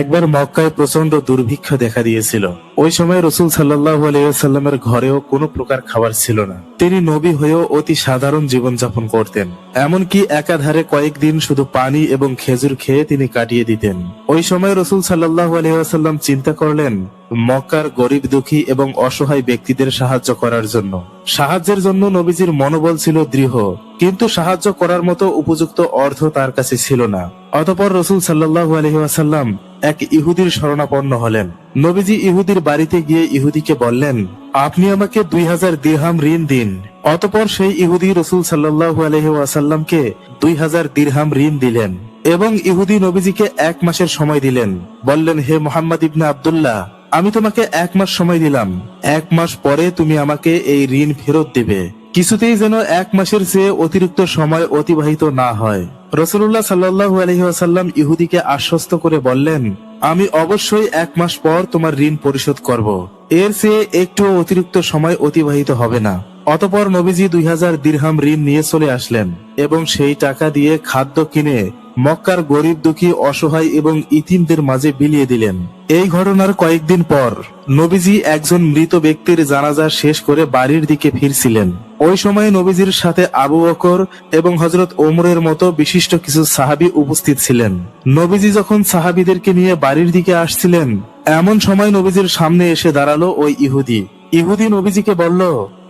একবার মক্কায় প্রচণ্ড দুর্ভিক্ষ দেখা দিয়েছিল। ওই সময় রসুল সাল্লাহ আলাইসাল্লামের ঘরেও কোনো প্রকার খাবার ছিল না। তিনি নবী হয়েও অতি সাধারণ জীবনযাপন করতেন। এমনকি একাধারে কয়েকদিন শুধু পানি এবং খেজুর খেয়ে তিনি কাটিয়ে দিতেন। ওই সময় রসুল সাল্লাহ আলহাম চিন্তা করলেন, মক্কার গরিব দুঃখী এবং অসহায় ব্যক্তিদের সাহায্য করার জন্য। সাহায্যের জন্য নবীজির মনোবল ছিল দৃঢ়, কিন্তু সাহায্য করার মতো উপযুক্ত অর্থ তার কাছে ছিল না। অতপর রসুল সাল্লাহ আলহিহাসাল্লাম এক ইহুদির শরণাপন্ন হলেন। নবীজি ইহুদির বাড়িতে গিয়ে ইহুদিকে বললেন, আপনি আমাকে দুই হাজার দিরহাম ঋণ দিন। অতপর সেই ইহুদি রসুল সাল্লাহ আলহি ওয়াসাল্লামকে দুই হাজার দিরহাম ঋণ দিলেন এবং ইহুদি নবীজিকে এক মাসের সময় দিলেন। বললেন, হে মোহাম্মদ ইবনে আবদুল্লাহ, আমি তোমাকে এক মাস সময় দিলাম। এক মাস পরে তুমি আমাকে এই ঋণ ফেরত দেবে। কিছুতেই যেন এক মাসের চেয়ে অতিরিক্ত সময় অতিবাহিত না হয়। রসুল্লাহ সাল্লু আলহিহাসাল্লাম ইহুদিকে আশ্বস্ত করে বললেন, আমি অবশ্যই এক মাস পর তোমার ঋণ পরিশোধ করব। এর চেয়ে একটু অতিরিক্ত সময় অতিবাহিত হবে না। অতপর নবীজি দুই হাজার দীর্হাম ঋণ নিয়ে চলে আসলেন এবং সেই টাকা দিয়ে খাদ্য কিনে মক্কার গরিব, দুঃখী, অসহায় এবং ইতিমদের মাঝে বিলিয়ে দিলেন। এই ঘটনার কয়েকদিন পর নবীজি একজন মৃত ব্যক্তির জানাজা শেষ করে বাড়ির দিকে ফিরছিলেন। ওই সময় নবীজির সাথে আবু বকর এবং হজরত ওমরের মতো বিশিষ্ট কিছু সাহাবি উপস্থিত ছিলেন। নবীজি যখন সাহাবিদেরকে নিয়ে বাড়ির দিকে আসছিলেন, এমন সময় নবীজির সামনে এসে দাঁড়াল ওই ইহুদি। ইহুদি নবীজিকে বলল,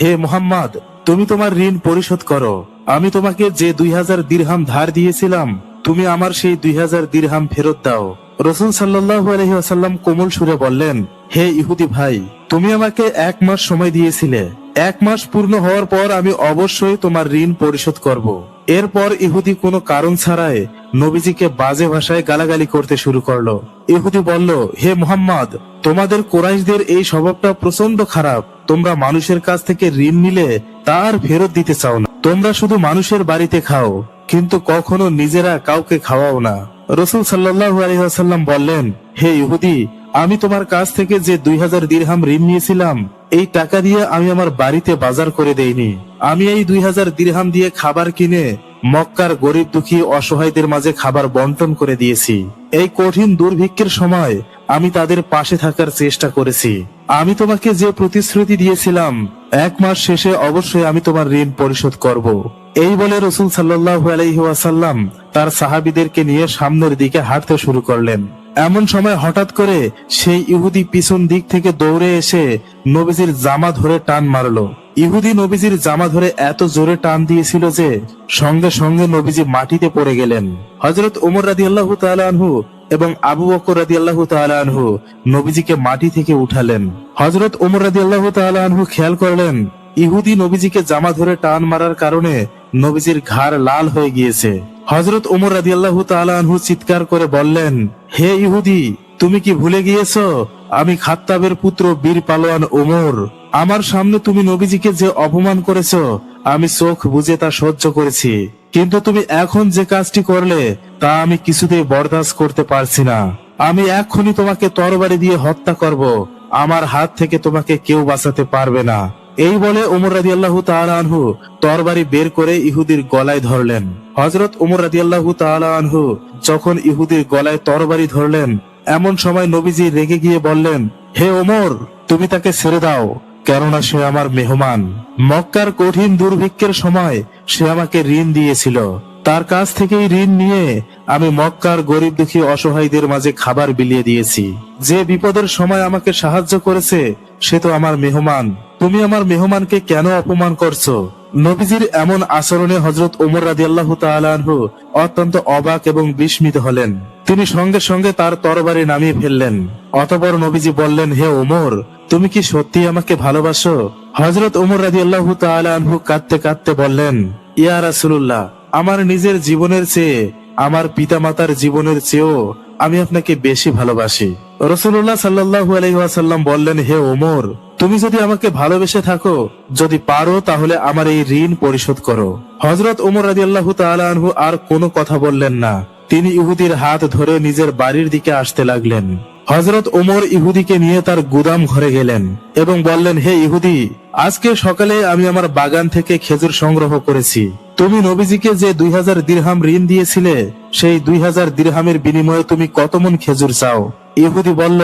হে মোহাম্মদ, তুমি তোমার ঋণ পরিশোধ করো। আমি তোমাকে যে দুই হাজার দিরহাম ধার দিয়েছিলাম তুমি আমার সেই দুই হাজার দিরহাম ফেরত দাও। রসুল সাল্লাহ আলহিহাসাল্লাম কোমল সুরে বললেন, হে ইহুদি ভাই, তুমি আমাকে এক মাস সময় দিয়েছিলে। এক মাস পূর্ণ হওয়ার পর আমি অবশ্যই তোমার ঋণ পরিশোধ করব। এরপর ইহুদি কোনো কারণ ছাড়াই নবীজিকে বাজে ভাষায় গালাগালি করতে শুরু করল। ইহুদি বলল, হে মোহাম্মদ, তোমাদের কোরাইশদের এই স্বভাবটা প্রচণ্ড খারাপ। তোমরা মানুষের কাছ থেকে ঋণ নিলে তার ফেরত দিতে চাও না। তোমরা শুধু মানুষের বাড়িতে খাও। কিন্তু কখনো নিজেরা কাউকে খাওয়াও না। রসুল সাল্লাহ আলহাম বললেন, হে ইহুদি, আমি তোমার কাছ থেকে যে দুই হাজার দিরহাম ঋণ নিয়েছিলাম, এই টাকা দিয়ে আমি আমার বাড়িতে বাজার করে দেইনি। আমি এই দুই হাজার দিরহাম দিয়ে খাবার কিনে মক্কার গরিব দুঃখী অসহায়দের মাঝে খাবার বন্টন করে দিয়েছি। এই কঠিন দুর্ভিক্ষের সময় আমি তাদের পাশে থাকার চেষ্টা করেছি। আমি তোমাকে যে প্রতিশ্রুতি দিয়েছিলাম, এক মাস শেষে অবশ্যই আমি তোমার ঋণ পরিশোধ করব। এই বলে রসুল সাল্লাহ আলহিহাসাল্লাম তার সাহাবিদেরকে নিয়ে সামনের দিকে হাঁটতে শুরু করলেন। এমন সময় হঠাৎ করে সেই ইহুদি পিছন দিক থেকে দৌড়ে এসে নবীজির জামা ধরে টান মারলো। ইহুদি নবীজির জামা ধরে এত জোরে টান দিয়েছিল যে সঙ্গে সঙ্গে নবীজি মাটিতে পড়ে গেলেন। হজরত ওমর রাদি আল্লাহ আনহু এবং আবু বকর রাদি আল্লাহ আনহু নবীজিকে মাটি থেকে উঠালেন। হজরত ওমর রাদি আল্লাহ আনহু খেয়াল করলেন ইহুদি নবীজিকে জামা ধরে টান মারার কারণে নবীজির ঘাড় লাল হয়ে গিয়েছে। হজরত ওমর রাদি আল্লাহ আনহু চিৎকার করে বললেন, হে ইহুদি, তুমি কি ভুলে গিয়েছ? আমি খাত্তাবের পুত্র বীর পালোয়ান ওমর। আমার সামনে তুমি নবীজিকে যে অপমান করেছ, আমি চোখ বুঝে তা সহ্য করেছি। কিন্তু তুমি এখন যে কাজটি করলে, তা আমি কিছুতেই বরদাস্ত করতে পারছি না। আমি এক্ষুনি তোমাকে তরবারি দিয়ে হত্যা করব। আমার হাত থেকে তোমাকে কেউ বাঁচাতে পারবে না। এই বলে উমর রাজি আল্লাহ আনহু তরবারি বের করে ইহুদির গলায় ধরলেন। হজরত উমর রাজি আল্লাহ আনহু যখন ইহুদির গলায় তরবারি ধরলেন, এমন সময় নবীজি রেগে গিয়ে বললেন, হে ওমর তুমি তাকে ছেড়ে দাও, কেননা সে আমার মেহমান। মক্কার কঠিন দুর্ভিক্ষের সময় সে আমাকে ঋণ দিয়েছিল। তার কাছ থেকেই ঋণ নিয়ে আমি মক্কার গরিব দুঃখী অসহায়দের মাঝে খাবার বিলিয়ে দিয়েছি। যে বিপদের সময় আমাকে সাহায্য করেছে, সে তো আমার মেহমান। তুমি আমার মেহমানকে কেন অপমান করছ? নবীজির এমন আচরণে হজরত ওমর রাজি আল্লাহ তালু অত্যন্ত অবাক এবং বিস্মিত হলেন। তিনি সঙ্গে সঙ্গে তার তরবারি নামিয়ে ফেললেন। অতপর নবীজি বললেন, হে ওমর তুমি কি সত্যি আমাকে ভালোবাসো? হজরত ওমর রাজি আল্লাহ তালু কাঁদতে কাঁদতে বললেন, ইয়া রাসুল্লাহ আমার নিজের জীবনের চেয়ে, আমার পিতামাতার জীবনের চেয়েও আমি আপনাকে বেশি ভালোবাসি। রসুল্লাহ সাল্লাহু আলহিহাসাল্লাম বললেন, হে ওমর তুমি যদি আমাকে ভালোবেসে থাকো, যদি পারো, তাহলে আমার এই ঋণ পরিশোধ করো। হজরত ওমর রাজি আল্লাহ তালহু আর কোনো কথা বললেন না। তিনি ইহুদির হাত ধরে নিজের বাড়ির দিকে আসতে লাগলেন। হজরত ওমর ইহুদিকে নিয়ে তার গুদাম ঘরে গেলেন এবং বললেন, হে ইহুদি, আজকে সকালে আমি আমার বাগান থেকে খেজুর সংগ্রহ করেছি। তুমি নবীজিকে যে দুই হাজার দিরহাম ঋণ দিয়েছিলে, সেই দুই হাজার দিরহামের বিনিময়ে তুমি কত মন খেজুর চাও? ইহুদি বলল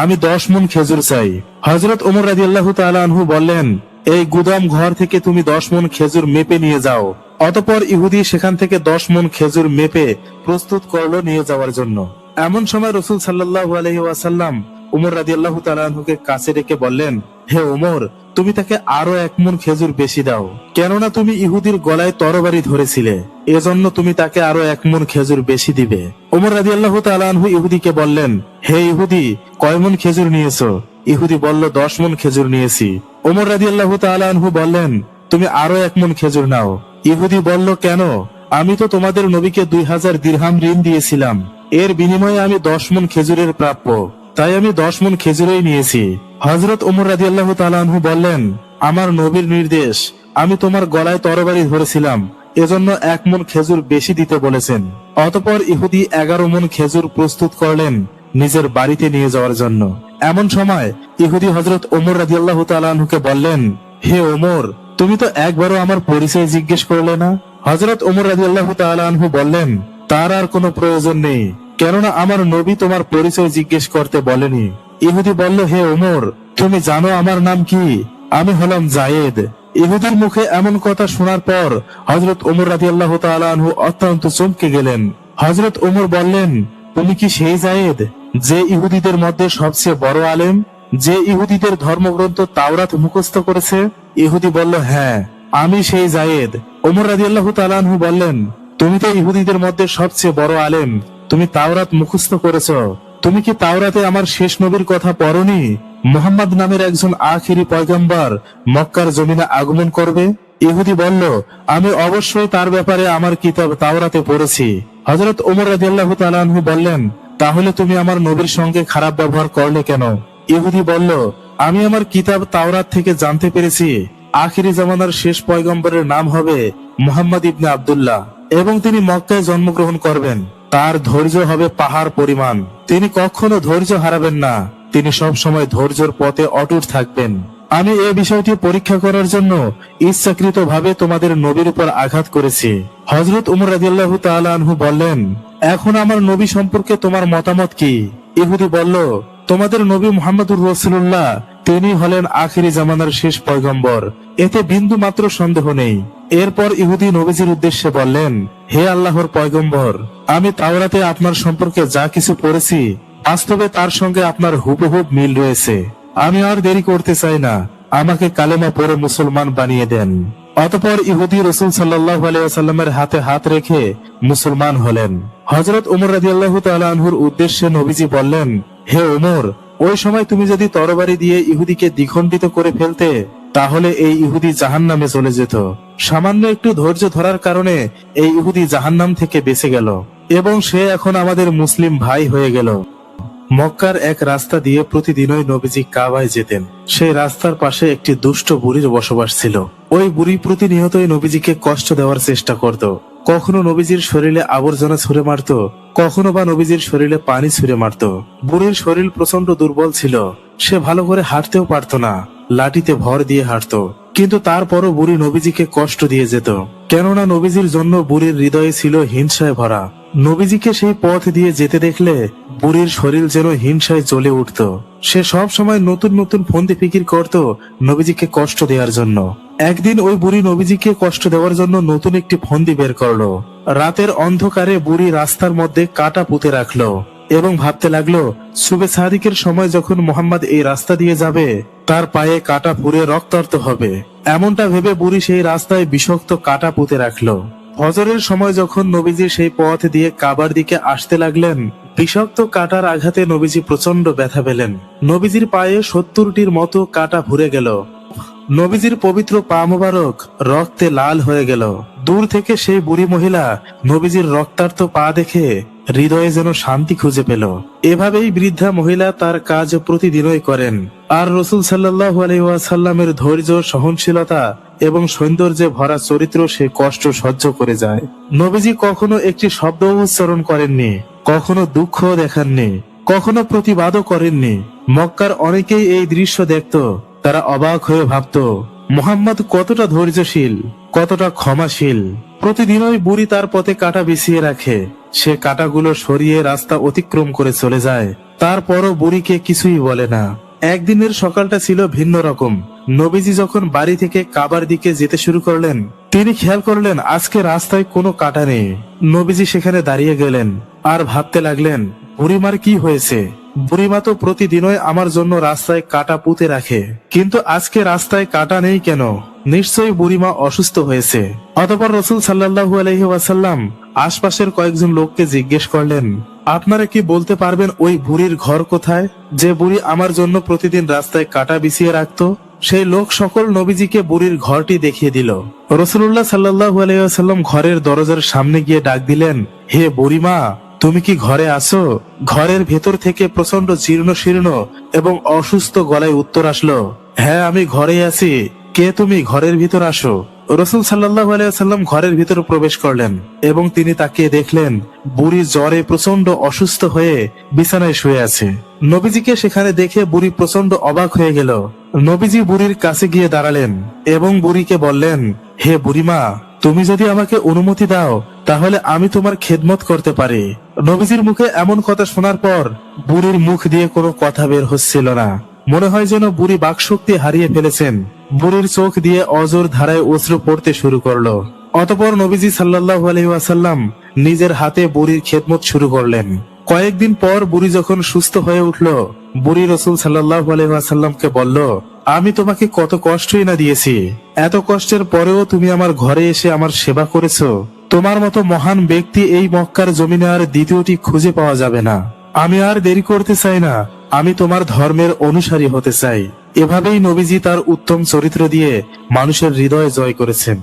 আমি দশ মন খেজুর চাই। হজরত ওমর রাজি আল্লাহ বললেন, এই গুদাম ঘর থেকে তুমি দশ মন খেজুর মেপে নিয়ে যাও। অতপর ইহুদি সেখান থেকে দশ মন খেজুর মেপে প্রস্তুত করল নিয়ে যাওয়ার জন্য। এমন সময় রসুল সাল্লাহ আলহি ওয়াসাল্লাম উমর রাজি আল্লাহ তালাহুকে কাছে রেখে বললেন, হে উমর তুমি তাকে আরও এক মন খেজুর বেশি দাও। কেননা তুমি ইহুদির গলায় তরবারি ধরেছিলে, এজন্য তুমি তাকে আরও এক মন খেজুর বেশি দিবে। উমর রাজি আল্লাহ তালাহু ইহুদিকে বললেন, হে ইহুদি, কয় মন খেজুর নিয়েছো? ইহুদি বলল, দশ মন খেজুর নিয়েছি। ওমর রাজি আল্লাহ তালাহু বললেন, তুমি আরও এক মন খেজুর নাও। ইহুদি বলল, কেন? আমি তো তোমাদের নবীকে দুই হাজার দিরহাম ঋণ দিয়েছিলাম। এর বিনিময়ে আমি দশ মন খেজুরের প্রাপ্য। তাই আমি দশ মন খেজুরই নিয়েছি। হজরত ওমর রাজি আল্লাহ তালাহু বললেন, আমার নবীর নির্দেশ, আমি তোমার গলায় তরবারি ধরেছিলাম, এজন্য এক মন খেজুর বেশি দিতে বলেছেন। অতপর ইহুদি এগারো মন খেজুর প্রস্তুত করলেন নিজের বাড়িতে নিয়ে যাওয়ার জন্য। এমন সময় ইহুদি হজরত ওমর রাজি আল্লাহ তালাহুকে বললেন, হে ওমর, তুমি তো একবারও আমার পরিচয় জিজ্ঞেস করলে না? হজরত ওমর রাজি আল্লাহ তালাহু বললেন, তার আর কোনো প্রয়োজন নেই। কেননা আমার নবী তোমার পরিচয় জিজ্ঞেস করতে বলেনি। ইহুদি বলল, হে ওমর, তুমি জানো আমার নাম কি? আমি হলাম জায়েদ। ইহুদির মুখে এমন কথা শোনার পর হজরত ওমর রাজি আল্লাহ তালাহু অত্যন্ত চমকে গেলেন। হজরত ওমর বললেন, তুমি কি সেই জায়েদ যে ইহুদিদের মধ্যে সবচেয়ে বড় আলেম, যে ইহুদিদের ধর্মগ্রন্থ তাওরাত মুখস্থ করেছে? ইহুদি বলল হ্যাঁ আমি সেই জায়েদ। ওমর রাজি আল্লাহ তালাহু বললেন, তুমি তো ইহুদিদের মধ্যে সবচেয়ে বড় আলেম তুমি তাওরাত মুখস্থ করেছ। তুমি কি তাওরাতে আমার শেষ নবীর কথা পড়নি? মোহাম্মদ নামের একজন আখিরি পয়গম্বর মক্কার জমিনে আগমন করবে? ইহুদি বলল, আমি অবশ্যই তার ব্যাপারে আমার কিতাব তাওরাতে পড়েছি। হজরত ওমর রাজিয়াল্লাহ তালাহু বললেন, তাহলে তুমি আমার নবীর সঙ্গে খারাপ ব্যবহার করলে কেন? ইহুদি বলল, আমি আমার কিতাব তাওরাত থেকে জানতে পেরেছি, আখিরি জামানার শেষ পয়গম্বরের নাম হবে মোহাম্মদ ইবনে আবদুল্লাহ এবং তিনি মক্কায় জন্মগ্রহণ করবেন। তার ধৈর্য হবে পাহাড় পরিমাণ। তিনি কখনো ধৈর্য হারাবেন না। তিনি সব সময় ধৈর্যের পথে অটুট থাকবেন। আমি এ বিষয়টি পরীক্ষা করার জন্য ইচ্ছাকৃত ভাবে তোমাদের নবীর উপর আঘাত করেছি। হজরত উমর রাজিয়াল্লাহ তালু বললেন, এখন আমার নবী সম্পর্কে তোমার মতামত কি? ইহুদি বলল, তোমাদের নবী মোহাম্মদুর রসুল্লাহ তিনি হলেন আখিরি জামানার শেষ পয়গম্বর। এতে বিন্দু মাত্র সন্দেহ নেই। এরপর ইহুদি নবীজির উদ্দেশ্যে বললেন, হে আল্লাহর পয়গম্বর, আমি তাওরাতে আপনার সম্পর্কে যা কিছু পড়েছি, বাস্তবে তার সঙ্গে আপনার হুবহুব মিল রয়েছে। আমি আর দেরি করতে চাই না। আমাকে কালেমা পড়ে মুসলমান বানিয়ে দেন। অতপর ইহুদি রসুল সাল্লাহ আলাইসাল্লামের হাতে হাত রেখে মুসলমান হলেন। হজরত উমর রাজি আল্লাহ তালহুর উদ্দেশ্যে নবীজি বললেন, হে উমর ওই সময় তুমি যদি তরবারি দিয়ে ইহুদিকে দ্বিখণ্ডিত করে ফেলতে, তাহলে এই ইহুদি জাহান নামে চলে যেত। সামান্য একটু ধৈর্য ধরার কারণে এই ইহুদি জাহান্নাম থেকে বেঁচে গেল এবং সে এখন আমাদের মুসলিম ভাই হয়ে গেল। মক্কার এক রাস্তা দিয়ে প্রতিদিনই নবীজি কাবায় যেতেন। সেই রাস্তার পাশে একটি দুষ্ট বুড়ির বসবাস ছিল। ওই বুড়ি প্রতিনিয়তই নবীজিকে কষ্ট দেওয়ার চেষ্টা করত। কখনো নবীজির শরীরে আবর্জনা ছুঁড়ে মারত, কখনো বা নবীজির শরীরে পানি ছুঁড়ে মারত। বুড়ির শরীর প্রচণ্ড দুর্বল ছিল, সে ভালো করে হাঁটতেও পারত না, লাঠিতে ভর দিয়ে হাঁটত। কিন্তু তারপরও বুড়ি নবীজিকে কষ্ট দিয়ে যেত। কেননা নবীজির জন্য বুড়ির হৃদয়ে ছিল হিংসায় ভরা। নবীজিকে সেই পথ দিয়ে যেতে দেখলে বুড়ির শরীর যেন হিংসায় জ্বলে উঠত। সে সব সময় নতুন নতুন ফন্দি ফিকির করত নবীজিকে কষ্ট দেওয়ার জন্য। একদিন ওই বুড়ি নবীজিকে কষ্ট দেওয়ার জন্য নতুন একটি ফন্দি বের করল। রাতের অন্ধকারে বুড়ি রাস্তার মধ্যে কাটা পুঁতে রাখল এবং ভাবতে লাগল, সুবে সাদিকের সময় যখন মোহাম্মদ এই রাস্তা দিয়ে যাবে, তার পায়ে কাটা পুড়ে রক্তার্ত হবে। এমনটা ভেবে বুড়ি সেই রাস্তায় বিষাক্ত কাটা পুঁতে রাখল। হজরের সময় যখন নবীজি সেই পথ দিয়ে কাবার দিকে আসতে লাগলেন, বিষাক্ত কাটার আঘাতে নবীজি প্রচণ্ড ব্যথা পেলেন। নবীজির পায়ে সত্তরটির মতো কাটা ভুরে গেল। নবীজির পবিত্র পা মোবারক রক্তে লাল হয়ে গেল। দূর থেকে সেই বুড়ি মহিলা নবীজির রক্তার্ত পা দেখে হৃদয়ে যেন শান্তি খুঁজে পেল। এভাবেই বৃদ্ধা মহিলা তার কাজ প্রতিদিনই করেন। আর রসুল সাল্লাহ আলহাসাল্লামের ধৈর্য, সহনশীলতা এবং সৌন্দর্যে ভরা চরিত্র সে কষ্ট সহ্য করে যায়। নবীজি কখনো একটি শব্দ উচ্চারণ করেননি, কখনো দুঃখ দেখাননি, কখনো প্রতিবাদও করেননি। মক্কার অনেকেই এই দৃশ্য দেখত। তারা অবাক হয়ে ভাবত, মোহাম্মদ কতটা ধৈর্যশীল, কতটা ক্ষমাশীল। প্রতিদিনই বুড়ি তার পথে কাটা বিছিয়ে রাখে। সে কাটাগুলো সরিয়ে রাস্তা অতিক্রম করে চলে যায়। তারপরও বুড়িকে কিছুই বলে না। একদিনের সকালটা ছিল ভিন্ন রকম। নবীজি যখন বাড়ি থেকে কাবার দিকে যেতে শুরু করলেন, তিনি খেয়াল করলেন আজকে রাস্তায় কোনো কাটা নেই। নবীজি সেখানে দাঁড়িয়ে গেলেন আর ভাবতে লাগলেন, বুড়িমার কি হয়েছে? বুড়িমা তো প্রতিদিনই আমার জন্য রাস্তায় কাটা পুঁতে রাখে। কিন্তু আজকে রাস্তায় কাটা নেই কেন? নিশ্চয়ই বুড়িমা অসুস্থ হয়েছে। অতপর রসুল সাল্লাহু আলহি ওয়াসাল্লাম আশপাশের কয়েকজন লোককে জিজ্ঞেস করলেন, আপনারা কি বলতে পারবেন ওই বুড়ির ঘর কোথায়? যে বুড়ি আমার জন্য প্রতিদিন রাস্তায় কাটা বিছিয়ে রাখতো? সেই লোক সকল নবীজিকে বুড়ির ঘরটি দেখিয়ে দিল। রসুল্লাহ সাল্লাহু আলাইসাল্লাম ঘরের দরজার সামনে গিয়ে ডাক দিলেন, হে বুড়িমা তুমি কি ঘরে আসো ঘরের ভেতর থেকে প্রচণ্ড জীর্ণ শীর্ণ এবং অসুস্থ গলায় উত্তর আসলো হ্যাঁ আমি ঘরে আছি। কে তুমি? ঘরের ভিতর আসো। রসুল সাল্লাহ আলাইসাল্লাম ঘরের ভিতর প্রবেশ করলেন এবং তিনি তাকে দেখলেন, বুড়ি জ্বরে প্রচণ্ড অসুস্থ হয়ে বিছানায় শুয়ে আছে। নবীজিকে সেখানে দেখে বুড়ি প্রচণ্ড অবাক হয়ে গেল। নবীজি বুড়ির কাছে গিয়ে দাঁড়ালেন এবং বুড়িকে বললেন, হে বুড়িমা, তুমি যদি আমাকে অনুমতি দাও, তাহলে আমি তোমার খেদমত করতে পারি। নবীজির মুখে এমন কথা শোনার পর বুড়ির মুখ দিয়ে কোনো কথা বের হচ্ছিল না। মনে হয় যেন বুড়ি বাকশক্তি হারিয়ে ফেলেছেন। বুড়ির চোখ দিয়ে অজর ধারায় অশ্রু পড়তে শুরু করল। অতপর নবীজি আলাইহি ওয়াসাল্লাম নিজের হাতে বুড়ির খেদমত শুরু করলেন। কয়েকদিন পর বুড়ি যখন সুস্থ হয়ে উঠল, বুড়ি রসুল সাল্লাহ আলহাসাল্লামকে বলল, আমি তোমাকে কত কষ্টই না দিয়েছি। এত কষ্টের পরেও তুমি আমার ঘরে এসে আমার সেবা করেছ। তোমার মতো মহান ব্যক্তি এই মক্কার জমিনে আর দ্বিতীয়টি খুঁজে পাওয়া যাবে না। আমি আর দেরি করতে চাই না। আমি তোমার ধর্মের অনুসারী হতে চাই। এভাবেই নবীজি তার উত্তম চরিত্র দিয়ে মানুষের হৃদয় জয় করেছেন।